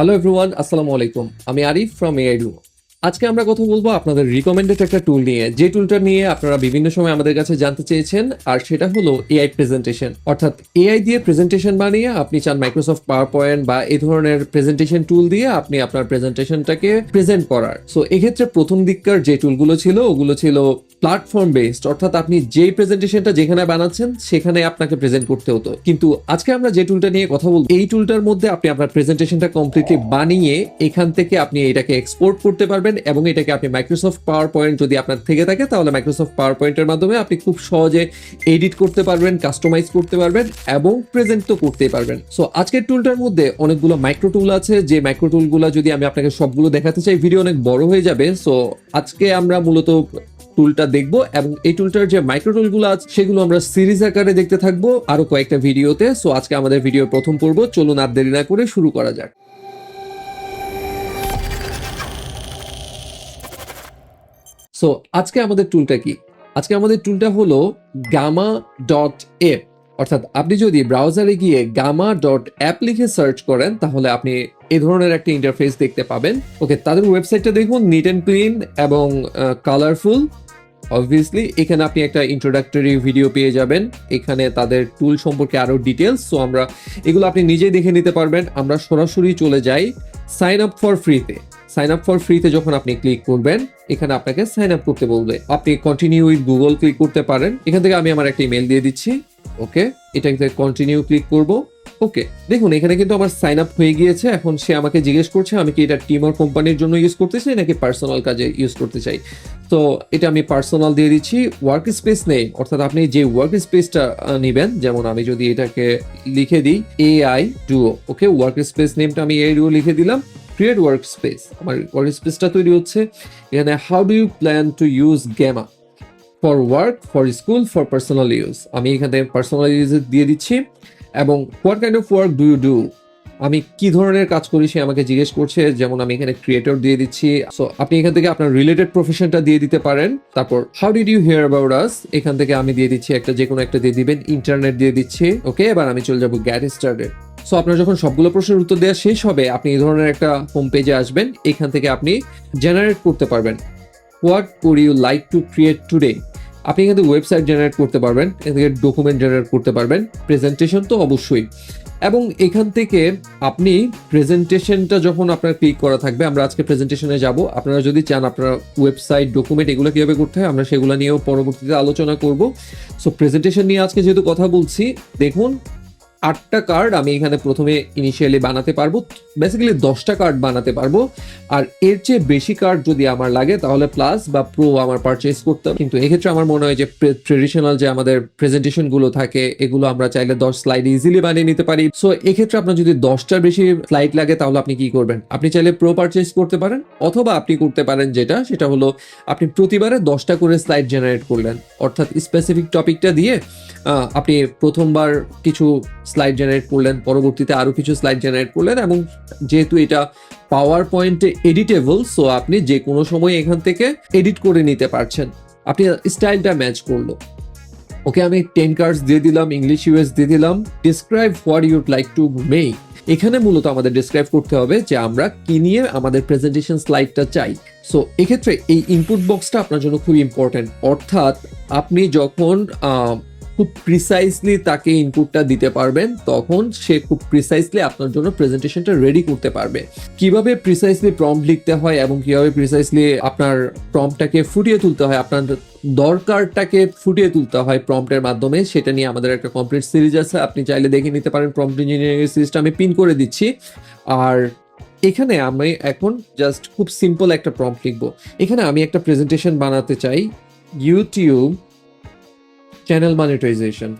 Hello everyone আসসালামু আলাইকুম আমি আরিফ ফ্রম এআইডু আজকে আমরা কথা বলব আপনাদের রিকমেন্ডেড একটা টুল নিয়ে। যে টুলটা নিয়ে আপনারা বিভিন্ন সময় আমাদের কাছে জানতে চেয়েছেন, আর সেটা হলো এআই প্রেজেন্টেশন অর্থাৎ এআই দিয়ে প্রেজেন্টেশন বানিয়ে আপনি চান মাইক্রোসফট পাওয়ার পয়েন্ট বা এই ধরনের প্রেজেন্টেশন টুল দিয়ে আপনি আপনার প্রেজেন্টেশনটাকে প্রেজেন্ট করার। সো এক্ষেত্রে প্রথম দিককার যে টুলগুলো ছিল, ওগুলো ছিল প্ল্যাটফর্ম বেসড অর্থাৎ আপনি যেই প্রেজেন্টেশনটা যেখানে বানাচ্ছেন, সেখানে আপনাকে প্রেজেন্ট করতে হতো। কিন্তু আজকে আমরা যে টুলটা নিয়ে কথা বলব, এই টুলটার মধ্যে আপনি আপনার প্রেজেন্টেশনটা কমপ্লিটলি বানিয়ে এখান থেকে আপনি এটাকে এক্সপোর্ট করতে পারবেন এবং এটাকে আপনি মাইক্রোসফট পাওয়ার পয়েন্ট যদি আপনার থেকে থাকে, তাহলে মাইক্রোসফট পাওয়ার পয়েন্টের মাধ্যমে আপনি খুব সহজে এডিট করতে পারবেন কাস্টমাইজ করতে পারবেন এবং প্রেজেন্ট তো করতেই পারবেন। সো আজকের টুলটার মধ্যে অনেকগুলো মাইক্রো টুল আছে, যে মাইক্রো টুলগুলো যদি আমি আপনাকে সবগুলো দেখাতে চাই ভিডিও অনেক বড় হয়ে যাবে। সো আজকে আমরা মূলত টুলটা দেখব এবং এই টুলটার যে মাইক্রো টুলগুলো আছে, সেগুলো আমরা সিরিজ আকারে দেখতে থাকব আরও কয়েকটা ভিডিওতে সো আজকে আমাদের ভিডিও প্রথম পর্ব, চলুন আর দেরি না করে শুরু করা যাক। সো আজকে আমাদের টুলটা কি? আজকে আমাদের টুলটা হলো গামা ডট এপ অর্থাৎ আপনি যদি ব্রাউজারে গিয়ে গামা ডট অ্যাপ লিখে সার্চ করেন, তাহলে আপনি এ ধরনের একটা ইন্টারফেস দেখতে পাবেন। ওকে, তাদের ওয়েবসাইটটা দেখুন নিট অ্যান্ড ক্লিন এবং কালারফুল অবভিয়াসলি এখানে আপনি একটা ইন্ট্রোডাক্টরি ভিডিও পেয়ে যাবেন। এখানে তাদের টুল সম্পর্কে আরও ডিটেলস সো আমরা এগুলো আপনি নিজেই দেখে নিতে পারবেন। আমরা সরাসরি চলে যাই সাইন আপ ফর ফ্রিতে সাইন আপ ফর ফ্রিতে যখন আপনি ক্লিক করবেন, এখানে আপনাকে সাইন আপ করতে বলবে। আপনি কন্টিনিউ উইথ গুগল ক্লিক করতে পারেন। এখান থেকে আমি আমার একটা ইমেল দিয়ে দিচ্ছি। ওকে? এটাতে কন্টিনিউ ক্লিক করব। ওকে, দেখুন, এখানে কিন্তু আমার সাইন আপ হয়ে গিয়েছে। এখন সে আমাকে জিজ্ঞেস করছে, আমি কি এটা টিম আর কোম্পানির জন্য ইউজ করতে চাই নাকি পার্সোনাল কাজে ইউজ করতে চাই? তো এটা আমি পার্সোনাল দিয়ে দিচ্ছি। ওয়ার্ক স্পেস নেই। অর্থাৎ আপনি যে ওয়ার্ক স্পেসটা নেবেন, যেমন আমি যদি এটাকে লিখে দিই A I Duo okay? Work space নেমটা আমি এ ডুও লিখে দিলাম। ক্রিয়েট ওয়ার্ক স্পেস আমার ওয়ার্ক স্পেসটা তৈরি হচ্ছে। এখানে how do you plan to use Gamma for work for school for personal use আমি এখানে পার্সোনাল ইউজ দিয়ে দিচ্ছি। এবং what kind of work do you do আমি কি ধরনের কাজ করি সে আমাকে জিজ্ঞেস করছে। যেমন আমি এখানে ক্রিয়েটর দিয়ে দিচ্ছি। সো আপনি এখান থেকে আপনার রিলেটেড প্রফেশনটা দিয়ে দিতে পারেন। তারপর how did you hear about us এখান থেকে আমি দিয়ে দিচ্ছি একটা যে কোনো একটা দিয়ে দিবেন। ইন্টারনেট দিয়ে দিচ্ছি। ওকে এবার আমি চলে যাব গ্যাট স্টার্টেড সো আপনার যখন সবগুলো প্রশ্নের উত্তর দেওয়া শেষ হবে, আপনি এই ধরনের একটা হোম পেজে আসবেন। এখান থেকে আপনি জেনারেট করতে পারবেন। What would you like to create today আপনি থেকে ওয়েবসাইট জেনারেট করতে পারবেন, এখান থেকে ডকুমেন্ট জেনারেট করতে পারবেন প্রেজেন্টেশন তো অবশ্যই। এবং এখান থেকে আপনি প্রেজেন্টেশনটা যখন আপনার ক্লিক করা থাকবে, আমরা আজকে প্রেজেন্টেশনে যাব। আপনারা যদি চান আপনার ওয়েবসাইট ডকুমেন্ট এগুলো কীভাবে করতে হয়, আমরা সেগুলো নিয়েও পরবর্তীতে আলোচনা করব। সো প্রেজেন্টেশন নিয়ে আজকে যেহেতু কথা বলছি, দেখুন আটটা কার্ড আমি এখানে প্রথমে ইনিশিয়ালি বানাতে পারব। বেসিক্যালি দশটা কার্ড বানাতে পারব। আর এর চেয়ে বেশি কার্ড যদি আমার লাগে, তাহলে প্লাস বা প্রো আমার পারচেস করতে হবে। কিন্তু এক্ষেত্রে আমার মনে হয় যে ট্রেডিশনাল যে আমাদের প্রেজেন্টেশনগুলো থাকে, এগুলো আমরা চাইলে দশ স্লাইড ইজিলি বানিয়ে নিতে পারি। সো এক্ষেত্রে আপনার যদি দশটার বেশি স্লাইড লাগে, তাহলে আপনি কি করবেন? আপনি চাইলে প্রো পারচেস করতে পারেন, অথবা আপনি করতে পারেন যেটা, সেটা হলো আপনি প্রতিবারে দশটা করে স্লাইড জেনারেট করলেন। অর্থাৎ স্পেসিফিক টপিকটা দিয়ে আপনি প্রথমবার কিছু স্লাইড জেনারেট করলেন, পরবর্তীতে আরও কিছু স্লাইড জেনারেট করলেন এবং যেহেতু এটা পাওয়ার পয়েন্টে এডিটেবল সো আপনি যে কোনো সময় এখান থেকে এডিট করে নিতে পারছেন। আপনি স্টাইলটা ম্যাচ করল। ওকে আমি টেন কার্ডস দিয়ে দিলাম ইংলিশ ইউএস দিয়ে দিলাম। Describe what you'd like to make এখানে মূলত আমাদের ডিসক্রাইব করতে হবে যে আমরা কি নিয়ে আমাদের প্রেজেন্টেশন স্লাইডটা চাই। সো এক্ষেত্রে এই ইনপুট বক্সটা আপনার জন্য খুব ইম্পর্টেন্ট অর্থাৎ আপনি যখন খুব প্রিসাইসলি তাকে ইনপুটটা দিতে পারবেন, তখন সে খুব প্রিসাইসলি আপনার জন্য প্রেজেন্টেশনটা রেডি করতে পারবে। কীভাবে প্রিসাইসলি প্রম্পট লিখতে হয় এবং কীভাবে প্রিসাইসলি আপনার প্রম্পটটাকে ফুটিয়ে তুলতে হয়, আপনার দরকারটাকে ফুটিয়ে তুলতে হয় প্রম্পটের মাধ্যমে, সেটা নিয়ে আমাদের একটা কমপ্লিট সিরিজ আছে, আপনি চাইলে দেখে নিতে পারেন প্রম্পট ইঞ্জিনিয়ারিং সিরিজটা আমি পিন করে দিচ্ছি। আর এখানে আমি এখন জাস্ট খুব সিম্পল একটা প্রম্পট লিখব। এখানে আমি একটা প্রেজেন্টেশন বানাতে চাই YouTube channel monetization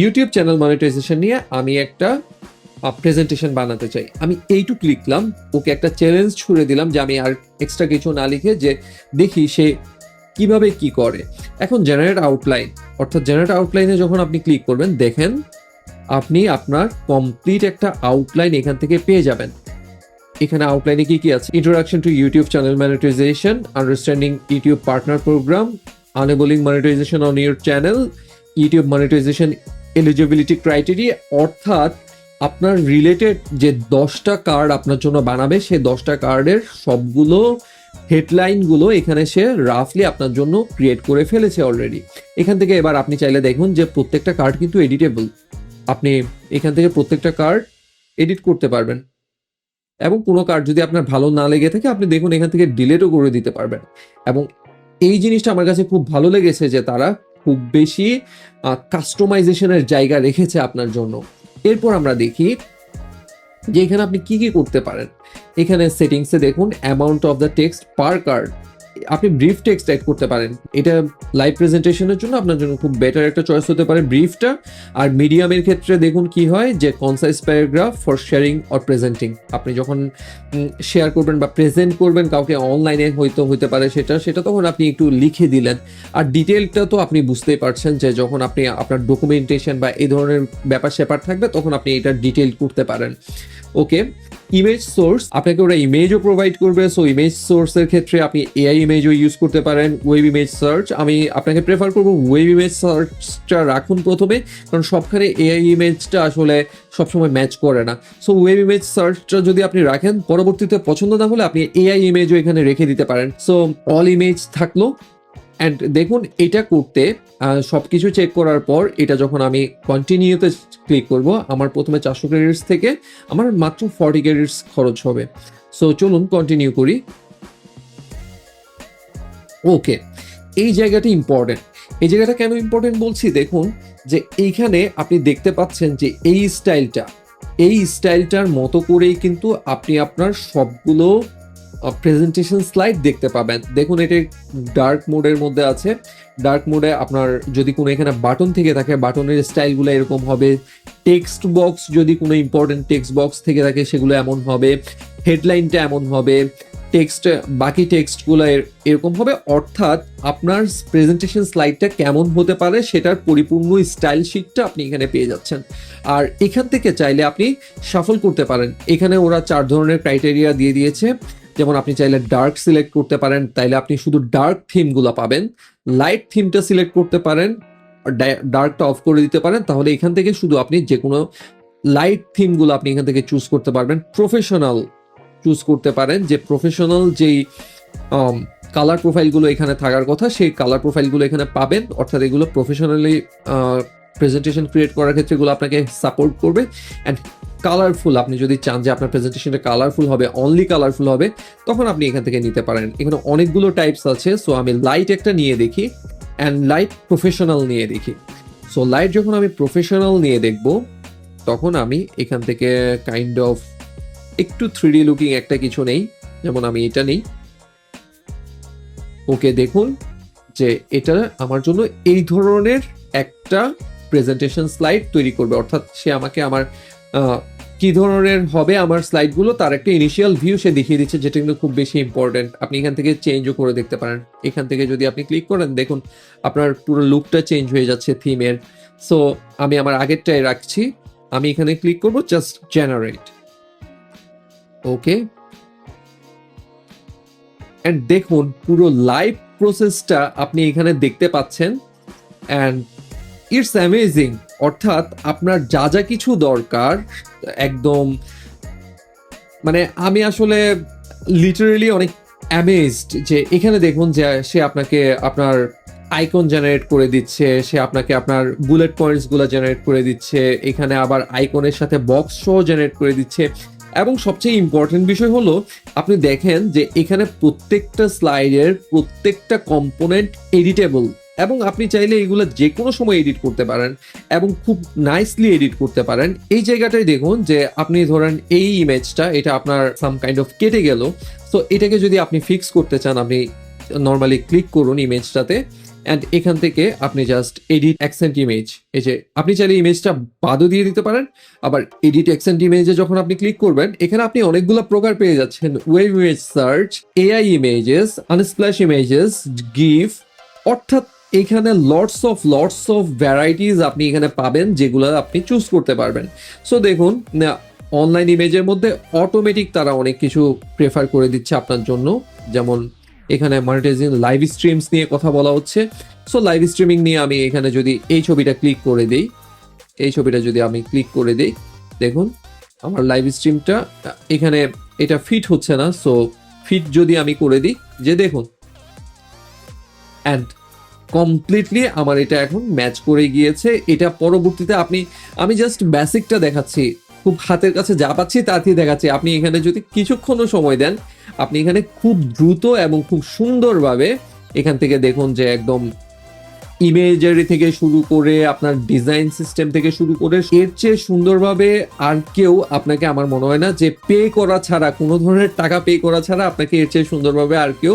YouTube channel monetization নিয়ে আমি একটা প্রেজেন্টেশন বানাতে চাই। আমি এইটুক লিখলাম, ওকে একটা চ্যালেঞ্জ ছুড়ে দিলাম যে আমি আর এক্সট্রা কিছু না লিখে যে দেখি সে কীভাবে কি করে। এখন জেনারেট আউটলাইন অর্থাৎ জেনারেট আউটলাইনে যখন আপনি ক্লিক করবেন, দেখেন আপনি আপনার কমপ্লিট একটা আউটলাইন এখান থেকে পেয়ে যাবেন। এখানে আউটলাইনে কি কি আছে? Introduction to YouTube channel monetization understanding YouTube partner program enabling monetization on your channel YouTube monetization eligibility criteria অর্থাৎ আপনার রিলেটেড যে দশটা কার্ড আপনার জন্য বানাবে, সেই দশটা কার্ডের সবগুলো হেডলাইনগুলো এখানে সে রাফলি আপনার জন্য ক্রিয়েট করে ফেলেছে অলরেডি এখান থেকে এবার আপনি চাইলে দেখুন যে প্রত্যেকটা কার্ড কিন্তু এডিটেবল আপনি এখান থেকে প্রত্যেকটা কার্ড এডিট করতে পারবেন। এবং কোনো কার্ড যদি আপনার ভালো না লেগে থাকে, আপনি দেখুন এখান থেকে ডিলেটও করে দিতে পারবেন। এবং এই জিনিসটা আমার কাছে খুব ভালো লেগেছে যে তারা খুব বেশি কাস্টমাইজেশনের জায়গা রেখেছে আপনার জন্য। এরপর আমরা দেখি যে এখানে আপনি কি কি করতে পারেন। এখানে সেটিংসে দেখুন amount of the text per card আপনি ব্রিফ টেক্সট অ্যাড করতে পারেন। এটা লাইভ প্রেজেন্টেশনের জন্য আপনার জন্য খুব বেটার একটা চয়েস হতে পারে ব্রিফটা আর মিডিয়ামের ক্ষেত্রে দেখুন কি হয় যে concise paragraph for sharing or presenting আপনি যখন শেয়ার করবেন বা প্রেজেন্ট করবেন, কাউকে অনলাইনে হয়তো হতে পারে সেটা সেটা তখন আপনি একটু লিখে দিলেন। আর ডিটেলটা তো আপনি বুঝতেই পারছেন যে, যখন আপনি আপনার ডকুমেন্টেশন বা এই ধরনের ব্যাপার স্যাপার থাকবে, তখন আপনি এটা ডিটেল করতে পারেন। ওকে ইমেজ সোর্স আপনাকে ওরা ইমেজও প্রোভাইড করবে সো ইমেজ সোর্সের ক্ষেত্রে আপনি এআই ইমেজও ইউজ করতে পারেন ওয়েব ইমেজ সার্চ আমি আপনাকে প্রেফার করব ওয়েব ইমেজ সার্চটা রাখুন প্রথমে, কারণ সবখানে এআই ইমেজটা আসলে সবসময় ম্যাচ করে না। সো ওয়েব ইমেজ সার্চটা যদি আপনি রাখেন, পরবর্তীতে পছন্দ না হলে আপনি এআই ইমেজও এখানে রেখে দিতে পারেন। সো অল ইমেজ থাকল। অ্যান্ড দেখুন, এটা করতে সব কিছু চেক করার পর এটা যখন আমি কন্টিনিউতে ক্লিক করব, আমার প্রথমে চারশো ক্রেডিটস থেকে আমার মাত্র ফর্টি ক্রেডিটস খরচ হবে। সো চলুন কন্টিনিউ করি। ওকে এই জায়গাটা ইম্পর্টেন্ট এই জায়গাটা কেন ইম্পর্টেন্ট বলছি? দেখুন, যে এইখানে আপনি দেখতে পাচ্ছেন যে এই স্টাইলটা এই স্টাইলটার মতো করেই কিন্তু আপনি আপনার সবগুলো প্রেজেন্টেশন স্লাইড দেখতে পাবেন। দেখুন, এটি ডার্ক মোডের মধ্যে আছে। ডার্ক মোডে আপনার যদি কোনো এখানে বাটন থেকে থাকে বাটনের স্টাইলগুলো এরকম হবে। টেক্সট বক্স যদি কোনো ইম্পর্টেন্ট টেক্সট বক্স থেকে থাকে, সেগুলো এমন হবে। হেডলাইনটা এমন হবে। টেক্সট বাকি টেক্সটগুলো এরকম হবে। অর্থাৎ আপনার প্রেজেন্টেশন স্লাইডটা কেমন হতে পারে, সেটার পরিপূর্ণ স্টাইল শিটটা আপনি এখানে পেয়ে যাচ্ছেন। আর এখান থেকে চাইলে আপনি সাফল করতে পারেন। এখানে ওরা চার ধরনের ক্রাইটেরিয়া দিয়ে দিয়েছে। যেমন আপনি চাইলে ডার্ক সিলেক্ট করতে পারেন, তাইলে আপনি শুধু ডার্ক থিমগুলো পাবেন। লাইট থিমটা সিলেক্ট করতে পারেন ডার্কটা অফ করে দিতে পারেন, তাহলে এখান থেকে শুধু আপনি যে কোনো লাইট থিমগুলো আপনি এখান থেকে চুজ করতে পারবেন। প্রফেশনাল চুজ করতে পারেন, যে প্রফেশনাল যেই কালার প্রোফাইলগুলো এখানে থাকার কথা, সেই কালার প্রোফাইলগুলো এখানে পাবেন। অর্থাৎ এগুলো প্রফেশনালি প্রেজেন্টেশন ক্রিয়েট করার ক্ষেত্রে এগুলো আপনাকে সাপোর্ট করবে। অ্যান্ড কালারফুল আপনি যদি চান যে আপনার প্রেজেন্টেশনটা কালারফুল হবে অনলি কালারফুল হবে, তখন আপনি এখান থেকে নিতে পারেন। এখানে অনেকগুলো টাইপস আছে সো আমি লাইট একটা নিয়ে দেখি অ্যান্ড লাইট প্রফেশনাল নিয়ে দেখি। সো লাইট যখন আমি প্রফেশনাল নিয়ে দেখব, তখন আমি এখান থেকে কাইন্ড অফ একটু থ্রিডি লুকিং একটা কিছু নেই, যেমন আমি এটা নেই। ওকে দেখুন যে এটা আমার জন্য এই ধরনের একটা প্রেজেন্টেশন স্লাইড তৈরি করবে। অর্থাৎ সে আমাকে আমার কি ধরনের হবে আমার স্লাইডগুলো? তার একটা ইনিশিয়াল ভিউ সে দেখিয়ে দিচ্ছে, যেটা কিন্তু খুব বেশি ইম্পর্টেন্ট আপনি এখান থেকে চেঞ্জও করে দেখতে পারেন। এখান থেকে যদি আপনি ক্লিক করেন, দেখুন আপনার পুরো লুকটা চেঞ্জ হয়ে যাচ্ছে থিমের সো আমি আমার আগেরটায় রাখছি। আমি এখানে ক্লিক করব জাস্ট জেনারেট ওকে অ্যান্ড দেখুন, পুরো লাইভ প্রসেসটা আপনি এখানে দেখতে পাচ্ছেন। And it's amazing. অর্থাৎ আপনার যা যা কিছু দরকার, একদম মানে আমি আসলে লিটারেলি অনেক অ্যামেজড যে এখানে দেখুন যে সে আপনাকে আপনার আইকন জেনারেট করে দিচ্ছে, সে আপনাকে আপনার বুলেট পয়েন্টসগুলো জেনারেট করে দিচ্ছে, এখানে আবার আইকনের সাথে বক্স সহ জেনারেট করে দিচ্ছে। এবং সবচেয়ে ইম্পর্টেন্ট বিষয় হলো, আপনি দেখেন যে এখানে প্রত্যেকটা স্লাইডের প্রত্যেকটা কম্পোনেন্ট এডিটেবল এবং আপনি চাইলে এগুলো যে কোনো সময় এডিট করতে পারেন এবং খুব নাইসলি এডিট করতে পারেন। এই জায়গাটায় দেখুন যে আপনি ধরেন এই ইমেজটা এটা আপনার সাম কাইন্ড অফ কেটে গেল। তো এটাকে যদি আপনি ফিক্স করতে চান, আপনি নর্মালি ক্লিক করুন ইমেজটাতে অ্যান্ড এখান থেকে আপনি জাস্ট এডিট অ্যাকসেন্ট ইমেজ এই যে, আপনি চাইলে ইমেজটা বাদও দিয়ে দিতে পারেন, আবার এডিট অ্যাকসেন্ট ইমেজে যখন আপনি ক্লিক করবেন, এখানে আপনি অনেকগুলো প্রকার পেয়ে যাচ্ছেন। Web image search AI images Unsplash images GIF অর্থাৎ এখানে lots of lots of varieties আপনি এখানে পাবেন, যেগুলো আপনি চুজ করতে পারবেন। সো দেখুন অনলাইন ইমেজের মধ্যে অটোমেটিক তারা অনেক কিছু প্রেফার করে দিচ্ছে আপনার জন্য। যেমন, এখানে মনিটাইজিং লাইভ স্ট্রিমস নিয়ে কথা বলা হচ্ছে। সো লাইভ স্ট্রিমিং নিয়ে আমি এখানে যদি এই ছবিটা ক্লিক করে দিই, এই ছবিটা যদি আমি ক্লিক করে দিই, দেখুন, আমার লাইভ স্ট্রিমটা এখানে এটা ফিট হচ্ছে না। সো ফিট যদি আমি করে দিই, যে দেখুন অ্যান্ড কমপ্লিটলি আমার এটা এখন ম্যাচ করে গিয়েছে। এটা পরবর্তীতে আপনি, আমি জাস্ট বেসিকটা দেখাচ্ছি। খুব হাতের কাছে যা পাচ্ছি তাতেই দেখাচ্ছি। আপনি এখানে যদি কিছুক্ষণও সময় দেন, আপনি এখানে খুব দ্রুত এবং খুব সুন্দরভাবে এখান থেকে দেখুন যে একদম ইমেজারি থেকে শুরু করে, আপনার ডিজাইন সিস্টেম থেকে শুরু করে, এর চেয়ে সুন্দরভাবে আর কেউ আপনাকে আমার মনে হয় না যে পে করা ছাড়া, কোনো ধরনের টাকা পে করা ছাড়া আপনাকে এর চেয়ে সুন্দরভাবে আর কেউ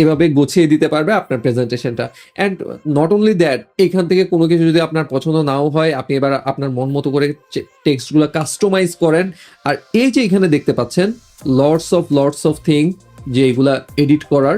এভাবে গুছিয়ে দিতে পারবে আপনার প্রেজেন্টেশনটা অ্যান্ড নট অনলি দ্যাট এখান থেকে কোনো কিছু যদি আপনার পছন্দ নাও হয়, আপনি এবার আপনার মন মতো করে টেক্সটগুলো কাস্টমাইজ করেন। আর এই যে এখানে দেখতে পাচ্ছেন lots of lots of thing যে এগুলা এডিট করার।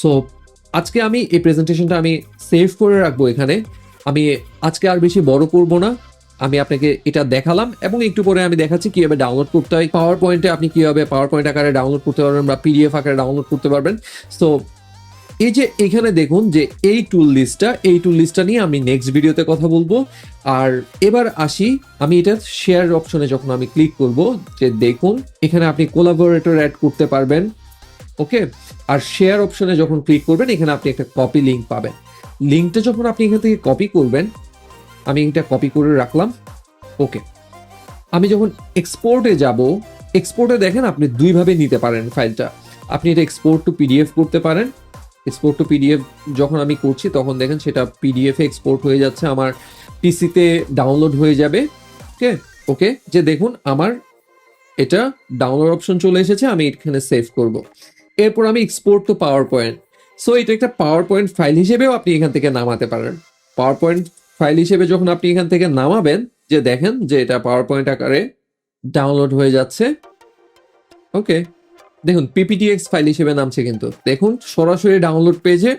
সো আজকে আমি এই প্রেজেন্টেশনটা আমি সেভ করে রাখব এখানে। আমি আজকে আর বেশি বড় করব না। আমি আপনাকে এটা দেখালাম এবং একটু পরে আমি দেখাচ্ছি কীভাবে ডাউনলোড করতে হয়। পাওয়ার পয়েন্টে আপনি কীভাবে পাওয়ার পয়েন্ট আকারে ডাউনলোড করতে পারবেন বা পিডিএফ আকারে ডাউনলোড করতে পারবেন। সো এই যে এখানে দেখুন যে এই টুল লিস্টটা এই টুল লিস্টটা নিয়ে আমি নেক্সট ভিডিওতে কথা বলব। আর এবার আসি, আমি এটা শেয়ার অপশনে যখন আমি ক্লিক করব, যে দেখুন, এখানে আপনি কোলাবোরেটর অ্যাড করতে পারবেন। ওকে আর শেয়ার অপশনে যখন ক্লিক করবেন, এখানে আপনি একটা কপি লিঙ্ক পাবেন। লিঙ্কটা যখন আপনি এখান থেকে কপি করবেন আমি এটা কপি করে রাখলাম। ওকে আমি যখন এক্সপোর্টে যাব এক্সপোর্টে দেখেন আপনি দুইভাবে নিতে পারেন ফাইলটা। আপনি এটা এক্সপোর্ট টু পিডিএফ করতে পারেন। এক্সপোর্ট টু পিডিএফ যখন আমি করছি, তখন দেখেন সেটা পিডিএফ এক্সপোর্ট হয়ে যাচ্ছে, আমার পিসিতে ডাউনলোড হয়ে যাবে। ওকে ওকে যে দেখুন, আমার এটা ডাউনলোড অপশন চলে এসেছে, আমি এখানে সেভ করব। এরপর আমি export to PowerPoint so এটা একটা পাওয়ার পয়েন্ট ফাইল হিসেবেও আপনি এখান থেকে নামাতে পারেন। পাওয়ার পয়েন্ট ফাইল হিসেবে যখন আপনি এখান থেকে নামাবেন, যে দেখেন যে এটা পাওয়ার পয়েন্ট আকারে ডাউনলোড হয়ে যাচ্ছে। ওকে, দেখুন পিপিটিএক্স ফাইল হিসেবে নামছে কিন্তু। দেখুন, সরাসরি ডাউনলোড পেজে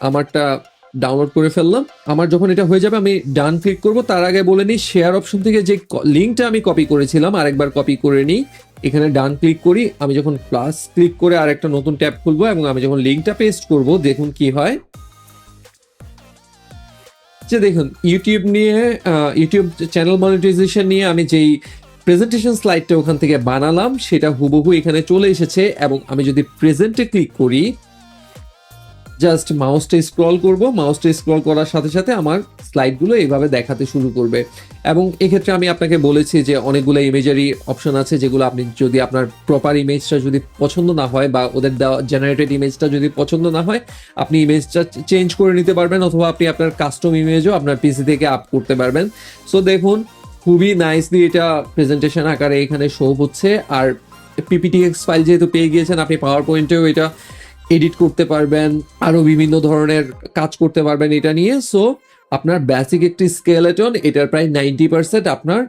আমারটা ডাউনলোড করে ফেললাম। আমার যখন এটা হয়ে যাবে, আমি ডান ক্লিক করব। তার আগে বলে নিই শেয়ার অপশন থেকে যে লিঙ্কটা আমি কপি করেছিলাম, আরেকবার কপি করে নিই। এখানে ডান ক্লিক করি। আমি যখন প্লাস ক্লিক করে আরেকটা নতুন ট্যাব খুলবো এবং আমি যখন লিঙ্কটা পেস্ট করব, দেখুন কি হয়। যে দেখুন ইউটিউব নিয়ে ইউটিউব চ্যানেল মনিটাইজেশন নিয়ে আমি যেই প্রেজেন্টেশন স্লাইডটা ওখান থেকে বানালাম, সেটা হুবহু এখানে চলে এসেছে এবং আমি যদি প্রেজেন্টে ক্লিক করি জাস্ট মাউসটা স্ক্রল করব। মাউসটা স্ক্রল করার সাথে সাথে আমার স্লাইডগুলো এইভাবে দেখাতে শুরু করবে। এবং এক্ষেত্রে আমি আপনাকে বলেছি যে অনেকগুলো ইমেজারি অপশন আছে যেগুলো আপনি যদি আপনার প্রপার ইমেজটা যদি পছন্দ না হয় বা ওদের দেওয়া জেনারেটেড ইমেজটা যদি পছন্দ না হয়, আপনি ইমেজটা চেঞ্জ করে নিতে পারবেন অথবা আপনি আপনার কাস্টম ইমেজও আপনার পিসি থেকে আপ করতে পারবেন। সো দেখুন, খুবই নাইসলি এটা প্রেজেন্টেশন আকারে এখানে শো হচ্ছে। আর পিপিটিএক্স ফাইল যেহেতু পেয়ে গিয়েছেন, আপনি পাওয়ার পয়েন্টেও এটা এডিট করতে পারবেন, আরও বিভিন্ন ধরনের কাজ করতে পারবেন এটা নিয়ে। সো আপনার বেসিক একটি স্কেলেটন এটার প্রায় নাইনটি পার্সেন্ট আপনার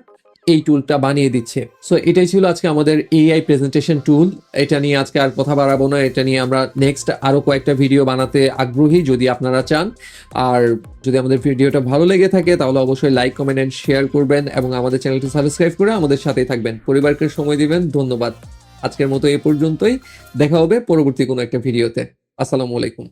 এই টুলটা বানিয়ে দিচ্ছে। সো এটাই ছিল আজকে আমাদের এআই প্রেজেন্টেশন টুল এটা নিয়ে আজকে আর কথা বাড়াবো না, এটা নিয়ে আমরা নেক্সট আরও কয়েকটা ভিডিও বানাতে আগ্রহী যদি আপনারা চান। আর যদি আমাদের ভিডিওটা ভালো লেগে থাকে, তাহলে অবশ্যই লাইক কমেন্ট এন্ড শেয়ার করবেন এবং আমাদের চ্যানেলটি সাবস্ক্রাইব করে আমাদের সাথেই থাকবেন। পরিবারকে সময় দিবেন, ধন্যবাদ। আজকের মতো এ পর্যন্তই। দেখা হবে পরবর্তী কোনো একটা ভিডিওতে। আসসালামু আলাইকুম।